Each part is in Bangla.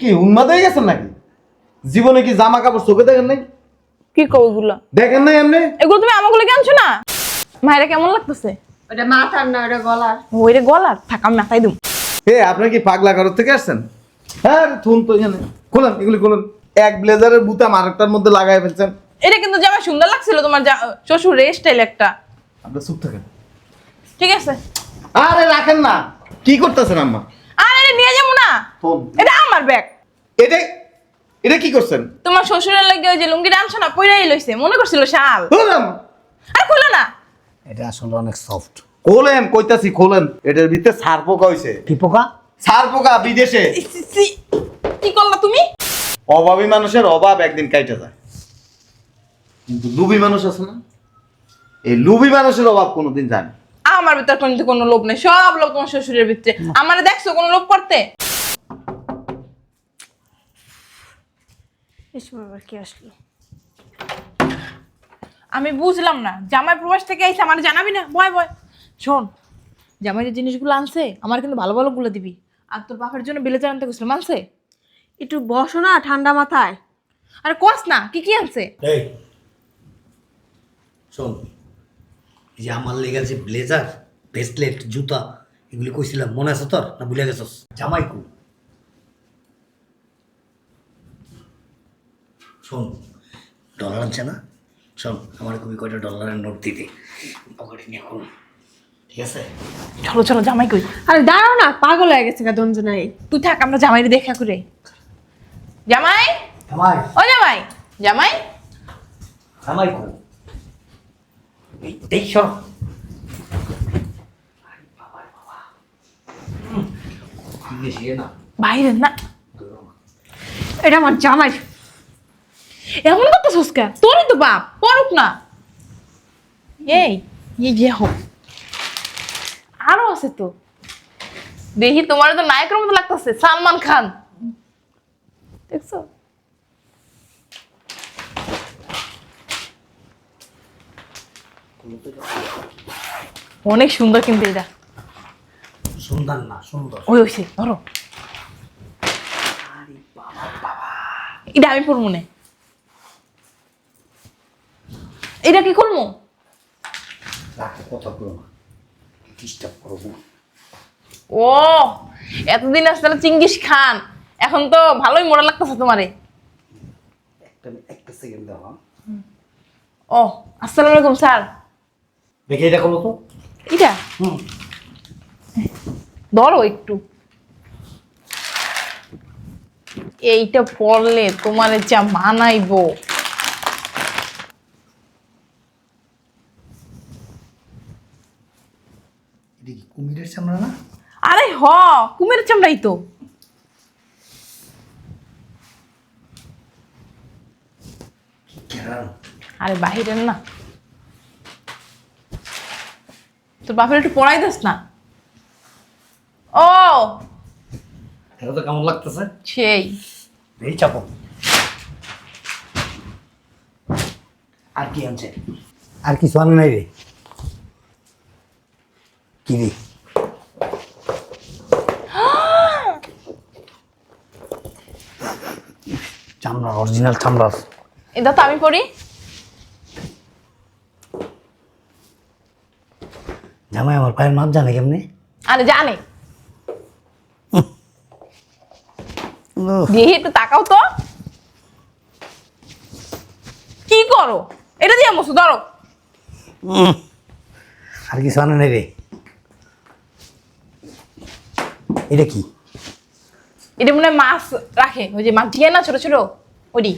কি উন্মাদ হয়ে গেছেন নাকি? জীবনে কি জামা কাপড় চোখে দেখেন নাই? কি কও এগুলো দেখেন নাই এমনি? এগুলো তুমি আমাগুলো আনছো না? মায়েরা কেমন লাগতেছে? ওটা মাথার না ওটা গলার। ওই রে গলার? থাক আমি মাথায় দিম। হে আপনি কি পাগলা ঘর থেকে আসছেন? হ্যাঁ থুন তো এখানে। খোলেন এগুলি খোলেন। এক ব্লেজারের বুতাম আরেকটার মধ্যে লাগাই ফেলছেন। এটা কিন্তু জামা সুন্দর লাগছিল তোমার যা- শ্বশুরের স্টাইল একটা। আপনি চুপ থাকেন। ঠিক আছে। আরে রাখেন না। কি করতেছেন আম্মা? আর এটা নিয়ে যাব না। ফোন এটা আমার ব্যাগ এটা এটা কি করছেন? তোমার শ্বশুরের লাগে ওই যে লুঙ্গিটা আনছো না পইরাই লইছে মনে করছিল শাল। আর খুলো না। এটা আসলে অনেক সফট খোলেন কইতাছি খোলেন। এটার ভিতরে সার পোকা হইছে। কি পোকা? সার পোকা বিদেশে। কি করলা তুমি? অভাবী মানুষের অভাব একদিন কাইটা যায়। কিন্তু লুবি মানুষ আছে না? এই লুবি মানুষের অভাব কোনোদিন যায় না। আমার ভিতর কিন্তু কোনো লোভ নেই। সব লোক তোমার শ্বশুরের ভিতরে। আমার দেখছ কোনো লোভ করতে? এসব আবার কি আসলো? আমি বুঝলাম না। জামাই প্রবাস থেকে আইসে আমার জানাবি না? ভয় ভয়। শোন জামাই যে জিনিসগুলো আনছে আমার কিন্তু ভালো ভালো গুলো দিবি। আর তোর বাপের জন্য বেলেজার আনতে গেছিল মানছে একটু বসো না ঠান্ডা মাথায়। আরে কস না কি কি আনছে? এই শোন এই যে আমার লেগে যে ব্লেজার ব্রেসলেট জুতা এগুলি কইছিলাম মনে আছে তোর? না ভুলে গেছস? জামাই কু শোন ডলার আনছে না? শোন আমার খুবই কয়টা ডলারের নোট দিতে। পকেটে নিয়ে করুন ঠিক আছে? চলো চলো জামাই কই? আরে দাঁড়াও না পাগল হয়ে গেছে গা দঞ্জনাই তুই থাক আমরা জামাইরে দেখা করে। জামাই? জামাই। ও জামাই জামাই? জামাই কু এই এই শোন। বাইরে না। এটা আমার জামাই। এমন কত সস্কা তোরই তো বাপ পড়ুক না। এই এই যে হোক। আরও আছে তো। দেখি তোমার তো নায়কের মতো লাগতেছে সালমান খান। দেখছ? অনেক সুন্দর কিন্তু এটা। সুন্দর না সুন্দর। ওই ওইছে ধরো। এটা আমি পড়ব না। এটা কি করব? রাখো কথা করো না। ডিস্টার্ব করব না। ও এতদিন আসলে চিঙ্গিস খান। এখন তো ভালোই মোড়া লাগতেছে তোমারে। একটা একটা সেকেন্ড দাও হ্যাঁ? ও আসসালামু আলাইকুম স্যার। দেখে এটা করো তো। এটা? হুম। ধরো একটু। এইটা পড়লে তোমার যা মানাইবো। কুমিরের চামড়া না? আরে হ কুমের চামড়াই তো। আরে বাহিরের না। তোর বাপের একটু পড়াই দিস না। ও! এটা তো কেমন লাগতেছে? সেই। এই চাপো। আর কি আনছে? আর কিছু আনে নাই রে। কি রে? চামড়া অরিজিনাল চামড়ার। এটা তো আমি পড়ি জামাই আমার পায়ের মাপ জানে কেমনে? আরে জানে। দিয়ে একটু তাকাও তো। কি করো? এটা দিয়ে মসু ধরো। আর কিছু আনে নাই রে। এটা কি? এটা মনে হয় মাছ রাখে। ওই যে মাছ দিয়ে না ছোট ছোট? ওডি।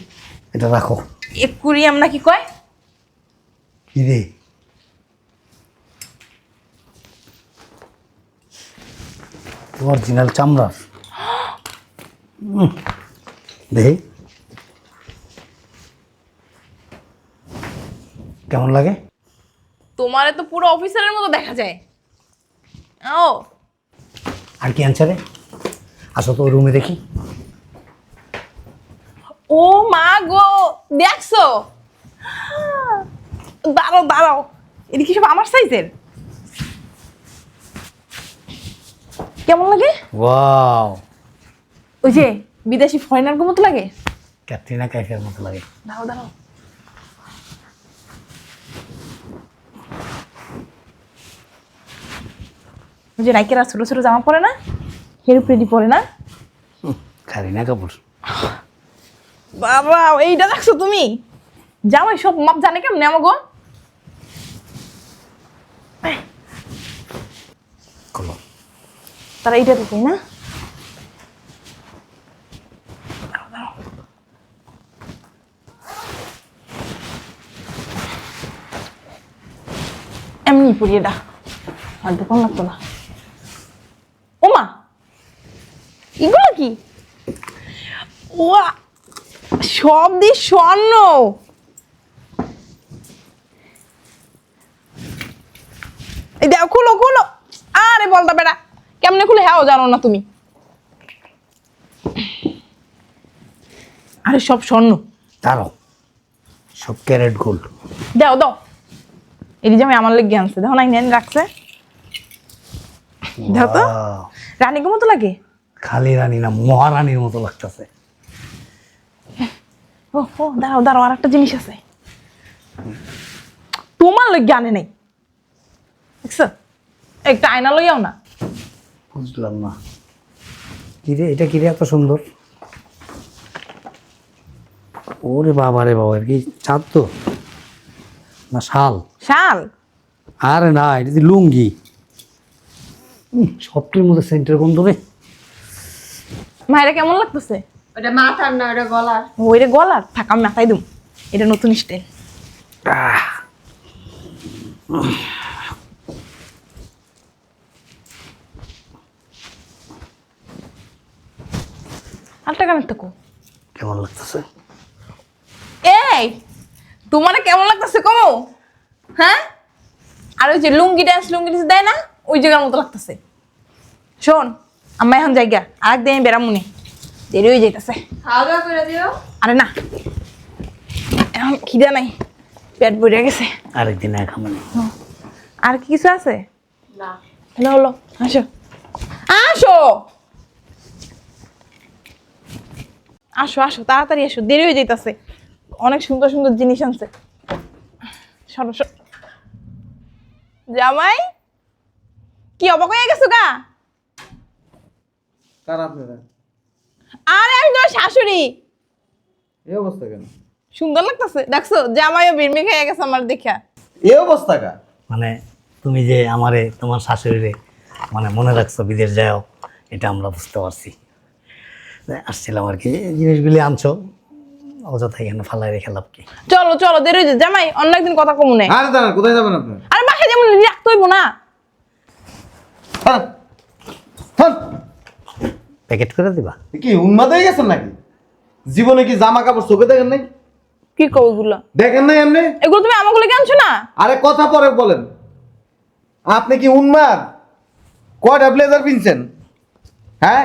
এটা রাখো। একুরিয়াম না কি কয়? কি রে? অরিজিনাল চামড়ার দেখি। কেমন লাগে? তোমারে তো পুরো অফিসারের মতো দেখা যায়। ও আর কি আনছে রে আসো তো রুমে দেখি। ও মা গো দেখছ? দাঁড়াও দাঁড়াও। এটা কি সব আমার সাইজের কেমন লাগে? ওয়াও। ওই যে বিদেশি ফরেনার মতো লাগে? ক্যাটরিনা কাইফের মতো লাগে। দাঁড়াও দাঁড়াও। যে রাইকেরা ছোট ছোট জামা পরে না? হেরু প্রেডি পরে না? কারিনা কাপুর। বাবা এইটা দেখছ তুমি? জামাই সব মাপ জানে কেমনে আমাগো? তারা এইটা দেখে না। এমনি পড়ি এটা আর দোকান লাগতো না। ওমা এগুলো কি? ওয়া সব দিয়ে স্বর্ণ। এই দেখো খুলো খুলো। আরে বেটা কেমনে খুলে? হ্যাঁ জানো না তুমি। আরে সব স্বর্ণ। তারও সব ক্যারেট গোল্ড দাও দাও। আমি আমার লেগে আনছে। দেখো নেন রাখছে। দাও তো। রানীকে মতো লাগে? খালি রানী না মহারানীর মতো লাগতেছে। ও ও দাঁড়াও দাঁড়াও আর একটা জিনিস আছে। তোমার লেগে আনে নাই। দেখছ? একটা আয়না লইয়াও না। বুঝলাম না। কিরে এটা কিরে এত সুন্দর? ওরে বাবা রে বাবা কি চাঁদ তো। না শাল? শাল? আরে না এটা যে লুঙ্গি। সবটির মধ্যে সেন্টার গন্ধ রে। মায়েরা কেমন লাগতেছে? ওটা মাথার না ওটা গলার। ওইটা গলার? থাক আমি মাথায় দুম। এটা নতুন স্টাইল আলটা থাকো কেমন লাগতেছে? এই তোমার কেমন লাগতেছে কমো? হ্যাঁ? আর ওই যে লুঙ্গি ড্যান্স লুঙ্গি ড্যান্স দেয় না ওই জায়গার মতো লাগতেছে। শোন আমি এখন জায়গা আর একদিন আমি বেড়ামুনি। দেরি হয়ে যাইতেছে খাওয়া দাওয়া করে দিও আরে না এখন খিদে নাই পেট ভরে গেছে আরেকদিন এক মানে আর কি কিছু আছে না হলো হলো আসো আসো আসো আসো তাড়াতাড়ি আসো দেরি হয়ে যাইতাছে অনেক সুন্দর সুন্দর জিনিস আনছে। জামাই কি অবাক হয়ে গেছো গা কার আপনারা আরে আমি শাশুড়ি। এই অবস্থা কেন? সুন্দর লাগতেছে। দেখছ জামাইও বিরমি খেয়ে গেছে আমার দেখা এই অবস্থা কা মানে তুমি যে আমারে তোমার শাশুড়িরে মানে মনে রাখছো বিদেশ যাও এটা আমরা বুঝতে পারছি। আসছিলাম আর কি। এই জিনিসগুলি আনছো অযথা এখানে ফালাই রেখে লাভ কি? চলো চলো দেরি হয়ে যায় জামাই অন্য একদিন কথা কমুনে আরে দাঁড়ান কোথায় যাবেন আপনি? আরে বাসায় যেমন রাখতে হইব না। হ্যাঁ হ্যাঁ। প্যাকেট করে দিবা? কি উন্মাদ হয়ে গেছেন নাকি? জীবনে কি জামা কাপড় চোখে দেখেন নাই? কি কও এগুলো দেখেন নাই এমনি? এগুলো তুমি আমাকে লেগে আনছো না? আরে কথা পরে বলেন। আপনি কি উন্মাদ? কয়টা ব্লেজার কিনছেন হ্যাঁ?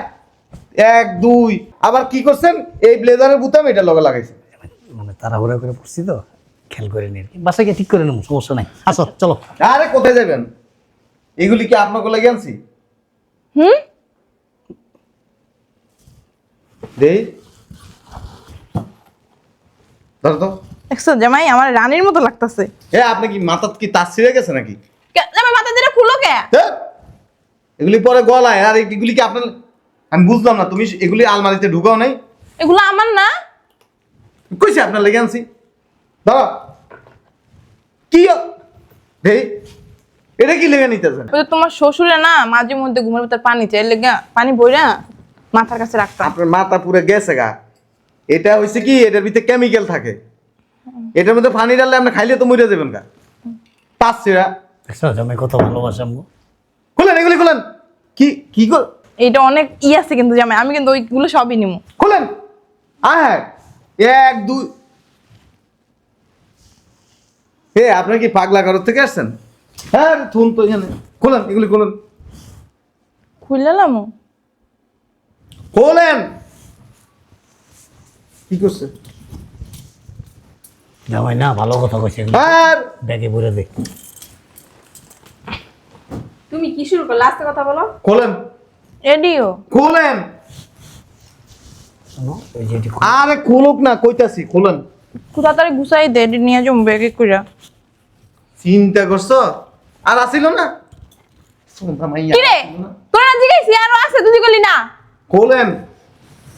এক দুই। আবার কি করছেন? এই ব্লেজারের বুতাম এটা লগে লাগাইছে মানে তাড়াহুড়া করে পড়ছি তো খেয়াল করে নিয়ে কি। বাসায় গিয়ে ঠিক করে নেব সমস্যা নাই। আসো চলো। আরে কোথায় যাবেন? এগুলি কি আপনাকে লেগে আনছি? হুম? দেই ধরো তো দেখছ জামাই আমার রানীর মতো লাগতেছে। এ আপনি কি মাথা কি তার ছিঁড়ে গেছে নাকি? জামাই মাথা দিয়ে খুলো কে? এগুলি পরে গলায় আর এগুলি কি আপনার আমি বুঝলাম না তুমি এগুলি আলমারিতে ঢুকাও নাই? এগুলো আমার না। কইছে আপনার লেগে আনছি? দাঁড়া কি দেই এটা কি লেগে নিতেছেন? তোমার শ্বশুরে না মাঝে মধ্যে ঘুমের ভিতর পানি চাই লেগে পানি বইরা মাথার কাছে রাখতাম আপনার মাথা পুরো গেছে গা। এটা হয়েছে কি এটার ভিতরে কেমিক্যাল থাকে। এটার মধ্যে পানি ডাললে আপনি খাইলে তো মরে যাবেন গা। তাসছিরা দেখছ জামাই কত ভালোবাসা আমগো খুলেন এগুলি খুলেন। কি কি কর এইটা অনেক ই আছে কিন্তু জামাই আমি কিন্তু ওইগুলো সবই নিমু। খুলেন। আয় হ্যাঁ এক দুই। হে আপনার কি পাগলা ঘর থেকে আসছেন? হ্যাঁ থুন তো এখানে। খুলেন এগুলি খুলেন। খুললাম খোলেন কি করছে? জামাই না ভালো কথা কইছে। আর ব্যাগে ভরে দে। তুমি কি শুরু করলে? আস্তে কথা বলো। খোলেন এডিও। খোলেন শোনো এই যে এটি আরে খোলুক না কইতাছি খোলেন খুব তাড়াতাড়ি গুছাই দে এটি নিয়ে যাব ব্যাগে কইরা। চিন্তা করছ? আর আসিল না? সোনা মাইয়া কি রে? তোরা জিগাইছি আরও আছে তুই গলি না। খোলেন।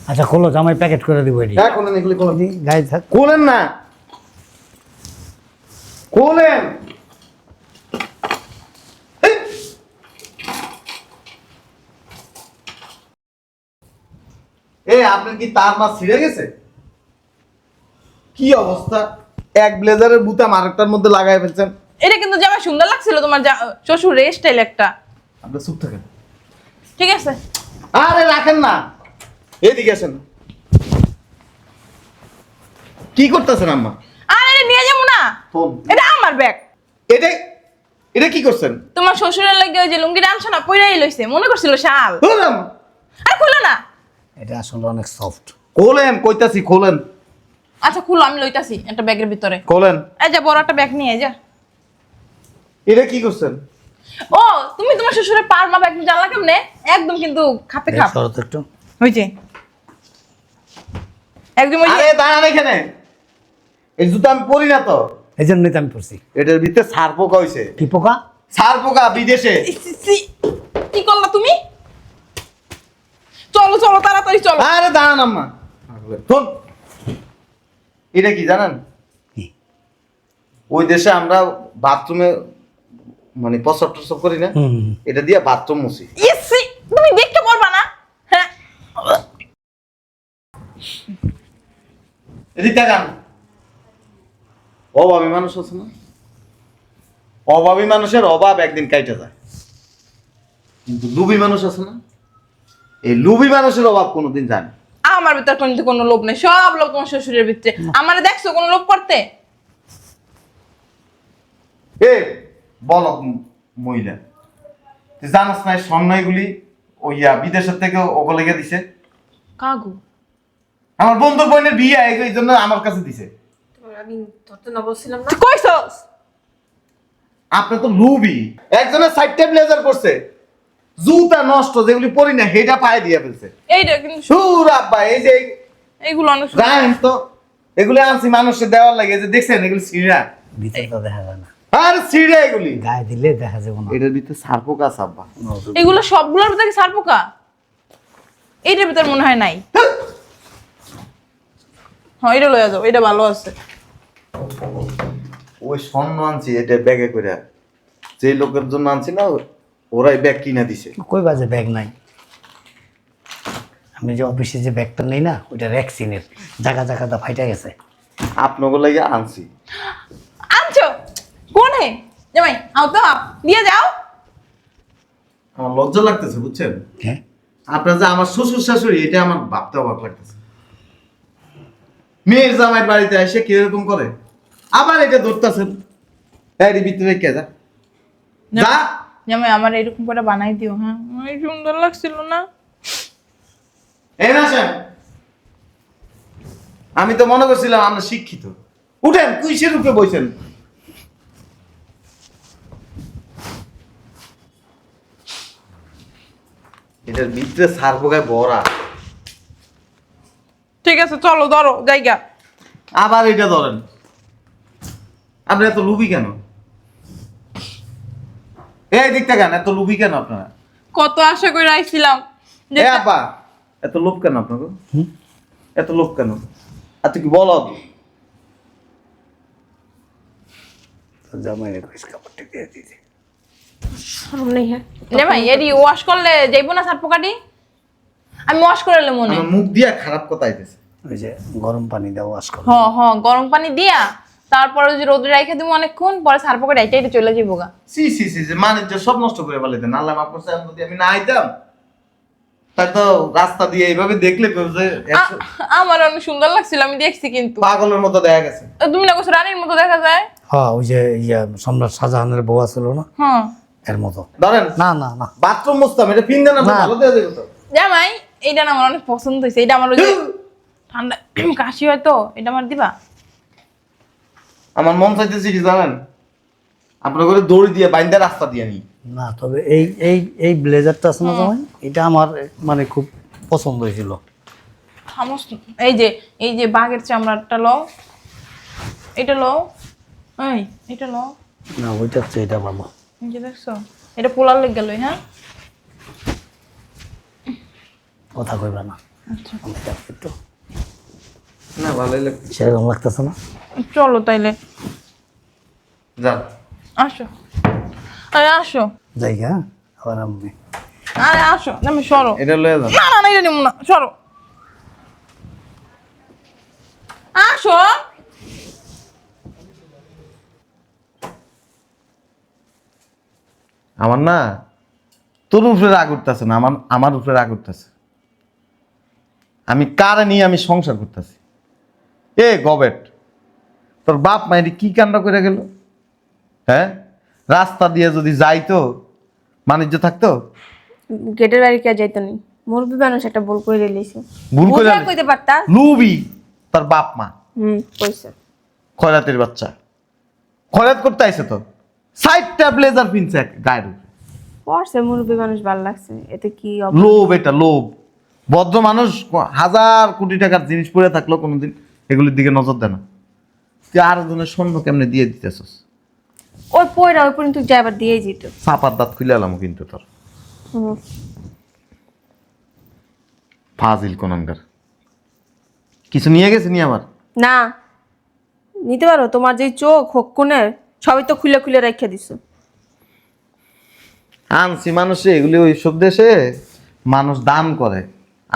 আচ্ছা খোলো জামাই প্যাকেট করে দিব এটি হ্যাঁ খোলেন এগুলি খোলেন। গায়ে থাক। খোলেন না। খোলেন। এ আপনার কি তার মাছ ছিঁড়ে গেছে? কি অবস্থা? এক ব্লেজারের বুতাম আরেকটার মধ্যে লাগাই ফেলছেন। এটা কিন্তু জামা সুন্দর লাগছিল তোমার যা- শ্বশুরের স্টাইল একটা। আপনি চুপ থাকেন। ঠিক আছে। আরে রাখেন না। এদিকে আসেন। কি করতেছেন আম্মা? আর এটা নিয়ে যাব না। এটা আমার ব্যাগ এটা এটা কি করছেন? তোমার শ্বশুরের লাগে ওই যে লুঙ্গিটা আনছো না পইরাই লইছে মনে করছিল শাল। খোলেন। আর খুলো না। এটা আসলে অনেক সফট খোলেন কইতাছি খোলেন। আচ্ছা খুলো আমি লইতাছি একটা ব্যাগের ভিতরে। খোলেন। এই যে বড় একটা ব্যাগ নিয়ে যা। এটা কি করছেন? ও তুমি তোমার শ্বশুরের পার মাপ একদম জানলা কেমনে? একদম কিন্তু খাপে খাপ। শরৎ একটু। হয়েছে একদম ওই আরে দাঁড়ান এখানে। এই জুতো আমি পরি না তো। এই জন্যই তো আমি পড়ছি এটার ভিতরে সার পোকা হয়েছে কি পোকা? সার পোকা বিদেশে। ইস, ইস, ইস। কি করলা তুমি? চলো চলো তাড়াতাড়ি চলো। আরে দাঁড়ান আম্মা। শোন এটা কি জানেন? কি? ওই দেশে আমরা বাথরুমে মানে প্রসব টসব করি না। এটা দিয়ে বাথরুম মুছি। ইস, তুমি দেখতে পারবা না। হ্যাঁ। এদিক তাকান অভাবী মানুষ আছে না? অভাবী মানুষের অভাব একদিন কাইটে যায়। কিন্তু লুবি মানুষ আছে না? এই লুবি মানুষের অভাব কোনোদিন যায় না। আমার ভিতর কিন্তু কোনো লোভ নেই। সব লোক তোমার শ্বশুরের ভিতরে। আমার দেখছ কোনো লোভ করতে? এ বল মহিলা। তুই জানাস না স্বর্ণয়গুলি ওইয়া বিদেশের থেকে ওগুলো লেগে দিছে। কাগু? আমার বন্ধুর বোনের বিয়ে এই জন্য আমার কাছে দিছে। আমি ধরতে না বলছিলাম না। কইছস? আপনি তো লুবি। একজনের সাইডটা ব্লেজার করছে জুতা নষ্ট যেগুলি পরি না হেটা পায়ে দিয়ে ফেলছে। এইটা কিন্তু সুর আব্বা এই যে এইগুলো অনেক সুন্দর। তো। এগুলি আনছি মানুষের দেওয়ার লাগে যে দেখছেন এগুলি সিঁড়া। ভিতরটা দেখা যায় না। আর সিঁড়া এগুলি। গায়ে দিলে দেখা যাবে না। এটার ভিতরে সার্পো গাছ আব্বা। এগুলো সবগুলোর ভিতরে সার পোকা এইটার ভিতর মনে হয় নাই। হ্যাঁ এটা লয়ে যাও এটা ভালো আছে। ওই স্বর্ণ আনছি এটা ব্যাগে করে। যে লোকের জন্য আনছি না ওরাই ব্যাগ কিনা দিছে। কই বাজে ব্যাগ নাই? আমি যে অফিসে যে ব্যাগটা নেই না ওইটা র্যাক্সিনের জায়গা জায়গাটা ফাইটা গেছে। আপনাকে আনছি আনছো। কোনে? জামাই আও তো দিয়ে যাও। আমার লজ্জা লাগতেছে বুঝছেন? হ্যাঁ। আপনার যে আমার শ্বশুর শাশুড়ি এটা আমার ভাবতে অবাক লাগতেছে। মেয়ের জামাইয়ের বাড়িতে এসে কীরকম করে? আবার এটা ধরতেছেন। এর ভিতরে কে যা? যা। জামাই আমার এরকম করে বানাই দিও হ্যাঁ? এই সুন্দর লাগছিল না? এই না আসেন আমি তো মনে করছিলাম আমরা শিক্ষিত। উঠেন কুইসের উপরে বইছেন এটার ভিতরে সার পোকায় বড়া। ঠিক আছে চলো ধরো জায়গা। আবার এটা ধরেন। আপনি এত লুবি কেন? এই দিকটা কেন? এত লুবি কেন আপনারা? কত আশা করে আইছিলাম যে এ আপা এত লোভ কেন আপনাকে? হুম? এত লোভ কেন? আর তুই কি বলো? জামাই কইস কাপড়টা দিয়ে দিতে। শরম নেই হ্যাঁ। এডি ওয়াশ করলে যাইবো না সার পোকাটি আমি ওয়াশ করে এলে মনে আমার মুখ দিয়া খারাপ কথা আইতেছে। ওই যে গরম পানি দেওয়া ওয়াশ করো। হ হ গরম পানি দিয়া তারপরে ওই যে রোদে রাখে দিব অনেকক্ষণ পরে সার এটা চলে যাব গা। সি সি সি সি মানিজ্য সব নষ্ট করে আল্লাহ মাফ করছে আমি যদি আমি না আইতাম তাই তো রাস্তা দিয়ে এইভাবে দেখলে যে আমার অনেক সুন্দর লাগছিল আমি দেখছি কিন্তু। পাগলের মতো দেখা গেছে। তুমি না কোথাও রানীর মতো দেখা যায়? হ্যাঁ ওই যে ইয়া সম্রাট শাহজাহানের বউ ছিল না? হ্যাঁ। এর মতো। ধরেন না না না। বাথরুম মুছতাম এটা পিন দেন না। ভালো দেওয়া যাবে তো। জামাই এইটা না আমার অনেক পছন্দ হয়েছে এটা আমার ওই ঠান্ডা কাশি হয় তো এটা আমার দিবা? আমার মন চাইতেছে কি জানেন? আপনার করে দড়ি দিয়ে বাইন্দা রাস্তা দিয়ে নি না তবে এই এই এই ব্লেজারটা আছে না জামাই? এটা আমার মানে খুব পছন্দ হয়েছিল। এই যে এই যে বাঘের চামড়াটা লও। এটা লও। এই এটা লও। না ওইটা হচ্ছে এটা বাবা এই যে দেখছ এটা পোলার লেগে গেল হ্যাঁ কথা কইবা না আচ্ছা একটু না ভালোই লাগছে সেরকম লাগতেছে না চলো তাইলে যান আসো আরে আসো যাই হ্যাঁ আবার আমি আরে আসো আমি সরো এটা লয়ে যান না না না এটা নিব না সরো আসো আমার না তোর উপরে রাগ উঠতেছে না আমার আমার উপরে রাগ উঠতেছে। আমি কারে নিয়ে আমি সংসার করতেছি? এ গবেট তোর বাপ মায়ের কি কাণ্ড করে গেল? হ্যাঁ? রাস্তা দিয়ে যদি যাইতো বাণিজ্য থাকতো? গেটের বাড়ি কে যাইতো নি? মুরবি মানুষ একটা ভুল করে রিলিছি ভুল করে কইতে পারতা? লুবি তোর বাপ মা। হুম কইছে। খয়রাতের বাচ্চা। খয়রাত করতে আইসে তো? সাইডটা ব্লেজার পিনছে এক গায়ের উপরে। মুরবি মানুষ ভালো লাগছে। এতে কি লোভ এটা লোভ। ভদ্র মানুষ হাজার কোটি টাকার জিনিস পরে থাকলেও কোনোদিন এগুলির দিকে নজর দেয় না। তুই আর জনের স্বর্ণ কেমনে দিয়ে দিতেছস? ওই পয়রা ওই পর্যন্ত যাইবার দিয়েই যেত চাপার দাঁত খুলে এলাম কিন্তু তোর। হুম। ফাজিল কোনানকার কিছু নিয়ে গেছে নি আমার না নিতে পারো। তোমার যে চোখ হকুনের সবই তো খুলে খুলে রেখে দিছো। আনছি মানুষে এগুলি ওই সব দেশে মানুষ দান করে।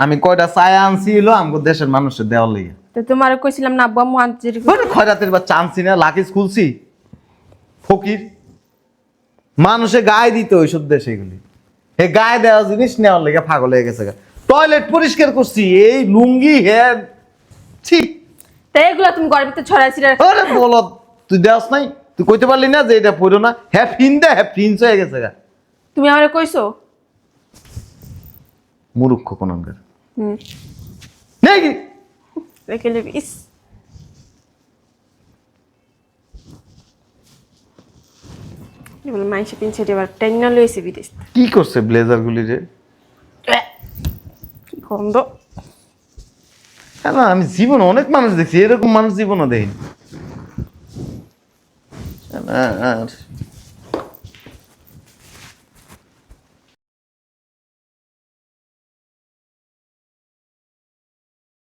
আমি কয়টা চায় আনছি এলো আমাকে দেশের মানুষের দেওয়ার লেগে। তো তোমার কইছিলাম না আব্বু আনতে খয়রাতের বা চান্সি না লাকিজ খুলছি। ফকির। মানুষে গায়ে দিত ওইসব দেশে এগুলি। এ গায়ে দেওয়া জিনিস নেওয়ার লেগে পাগল হয়ে গেছে টয়লেট পরিষ্কার করছি এই লুঙ্গি হ্যাঁ ঠিক তাই এগুলো তুমি ঘরের ভিতরে ছড়াইছি আরে বল তুই দেওয়াস নাই? তুই কইতে পারলি না যে এটা পড়ো না? হ্যাঁ ফিন দে হ্যাঁ ফিন্স হয়ে গেছে গা। তুমি আমারে কইছো? মুরুক্ষ কোনকার হুম। নাকি রেখে নেবি ইস। মাইসে পিনছে এবার টেন্না লইছে বিদেশ। কি করছে ব্লেজার গুলি রে? কি গন্ধ। না আমি জীবন অনেক মানুষ দেখছি এরকম মানুষ জীবনও দেখিনি। আর